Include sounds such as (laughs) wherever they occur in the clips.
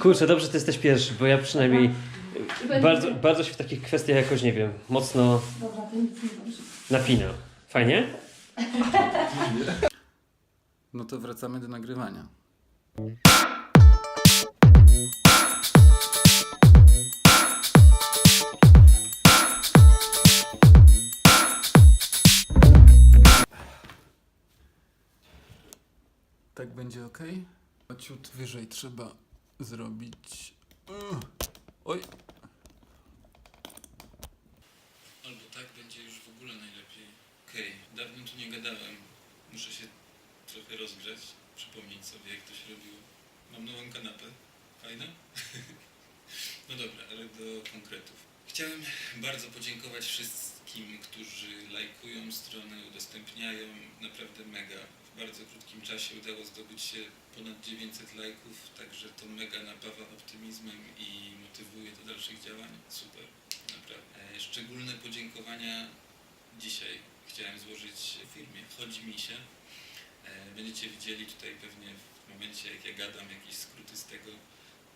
Kurczę, dobrze, ty jesteś pierwszy, bo ja przynajmniej bardzo, bardzo się w takich kwestiach jakoś, nie wiem, mocno Dobra, to nic nie dobrze. napinam. Fajnie? (laughs) No to wracamy do nagrywania. Tak będzie ok? Ciut wyżej trzeba zrobić. Ugh. Oj! Albo tak będzie już w ogóle najlepiej. Okej, dawno tu nie gadałem. Muszę się trochę rozgrzać, przypomnieć sobie jak to się robiło. Mam nową kanapę. Fajna? (laughs) no dobra, ale do konkretów. Chciałem bardzo podziękować wszystkim, którzy lajkują stronę, udostępniają. Naprawdę mega. Bardzo krótkim czasie udało zdobyć się ponad 900 lajków, także to mega napawa optymizmem i motywuje do dalszych działań. Super, naprawdę. E, Szczególne podziękowania dzisiaj chciałem złożyć firmie Chodzi mi się. E, Będziecie widzieli tutaj pewnie w momencie, jak ja gadam, jakieś skróty z tego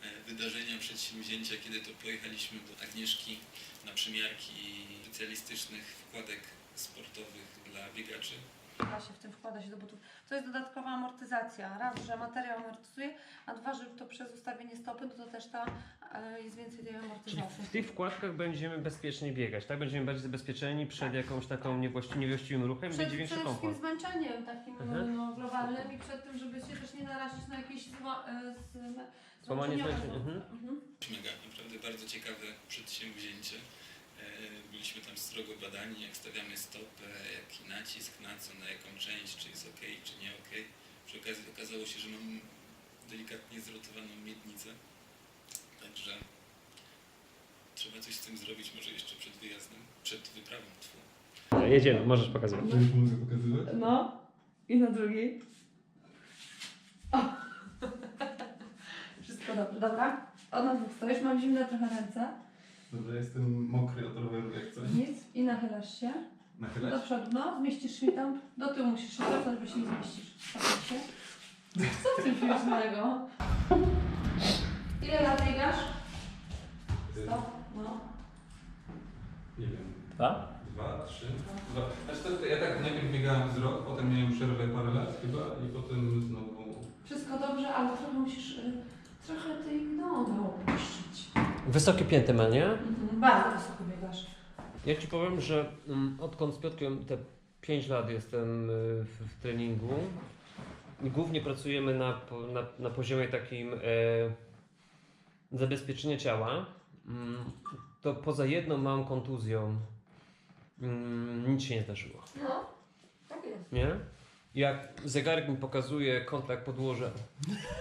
e, wydarzenia, przedsięwzięcia, kiedy to pojechaliśmy do Agnieszki na przymiarki specjalistycznych wkładek sportowych dla biegaczy. Da się w tym wkłada się do butów. To jest dodatkowa amortyzacja. Raz, że materiał amortyzuje, a dwa, że to przez ustawienie stopy, no to też ta e, jest więcej tej Czyli amortyzacji. w tych wkładkach będziemy bezpiecznie biegać, tak? Będziemy bardziej zabezpieczeni przed jakąś taką niewłaści- niewłaściwym ruchem, Przed, będzie większy wszystkim komfort. zmęczeniem takim Mhm. no, globalnym i przed tym, żeby się też nie narazić na jakieś zła, e, z, Złamanie zmęczeniowe. zmęczenia, mhm. Mhm. Mega, naprawdę bardzo ciekawe przedsięwzięcie. E, Byliśmy tam strogo badani, jak stawiamy stopę, jaki nacisk, na co, na jaką część, czy jest ok, czy nie ok. Przy okazji okazało się, że mam delikatnie zrotowaną miednicę, także trzeba coś z tym zrobić, może jeszcze przed wyjazdem, przed wyprawą. Tfu. Jedziemy, możesz pokazywać. już mogę pokazywać? No i na drugiej. O. (laughs) Wszystko dobrze, dobra? O, na dwóch stoisz, mam zimne trochę ręce. Dobra, jestem mokry od roweru jak coś. Nic i nachylasz się. Do Nachylać? przodu, no, zmieścisz się tam. Do tyłu musisz się cofnąć, bo się nie zmieścisz. Cofnij się. Co ty śmiesznego? Ile lat biegasz? Stop, no. Nie wiem. Dwa? Dwa, trzy. Dwa. Znaczy to, ja tak najpierw biegałem z rok, potem miałem przerwę parę lat chyba i potem znowu... Wszystko dobrze, ale trochę musisz, y, trochę tej nogę opuścić. Wysokie pięty ma, nie? Mhm, bardzo wysoko biegasz. Ja Ci powiem, że mm, odkąd z Piotrkiem te 5 lat jestem y, w, w treningu głównie pracujemy na, po- na, na poziomie takim e, zabezpieczenia ciała, mm, to poza jedną małą kontuzją mm, nic się nie zdarzyło, No, tak jest. nie? Jak zegarek mi pokazuje kontakt podłoża,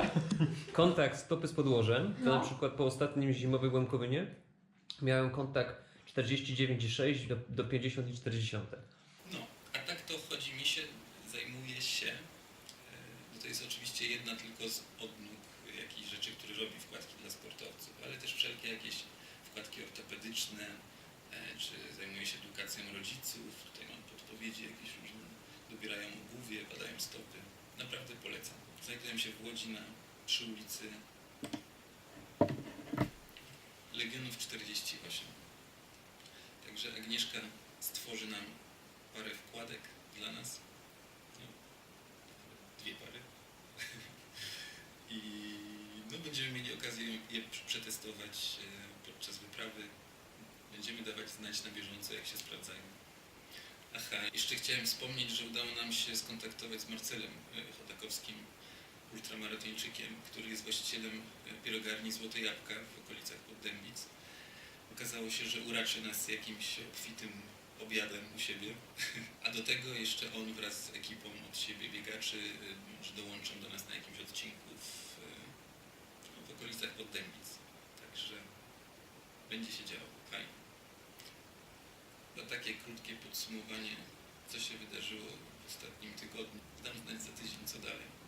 (laughs) kontakt stopy z podłożem, to No. na przykład po ostatnim zimowym łemkowynie miałem kontakt 49,6 do, do 50,4. No, a tak to chodzi mi się, zajmuje się, e, no to jest oczywiście jedna tylko z odnóg jakichś rzeczy, które robi wkładki dla sportowców, ale też wszelkie jakieś wkładki ortopedyczne, e, czy zajmuje się edukacją rodziców, tutaj mam podpowiedzi jakieś różne, obuwie, badają stopy, naprawdę polecam. Znajduję się w Łodzi na, przy ulicy Legionów 48. Także Agnieszka stworzy nam parę wkładek dla nas. No, dwie pary. (laughs) I no, będziemy mieli okazję je przetestować e, podczas wyprawy. Będziemy dawać znać na bieżąco, jak się sprawdzają. Jeszcze chciałem wspomnieć, że udało nam się skontaktować z Marcelem e, Chodakowskim, ultramaratończykiem, który jest właścicielem e, pierogarni Złote Jabłka w okolicach Poddębic. Okazało się, że uraczy nas jakimś obfitym obiadem u siebie, (laughs) a do tego jeszcze on wraz z ekipą od siebie biegaczy y, może dołączą do nas na jakimś odcinku w, w okolicach Poddębic. Także będzie się działo. Fajnie. To takie krótkie podsumowanie, co się wydarzyło w ostatnim tygodniu. Dam znać za tydzień, co dalej.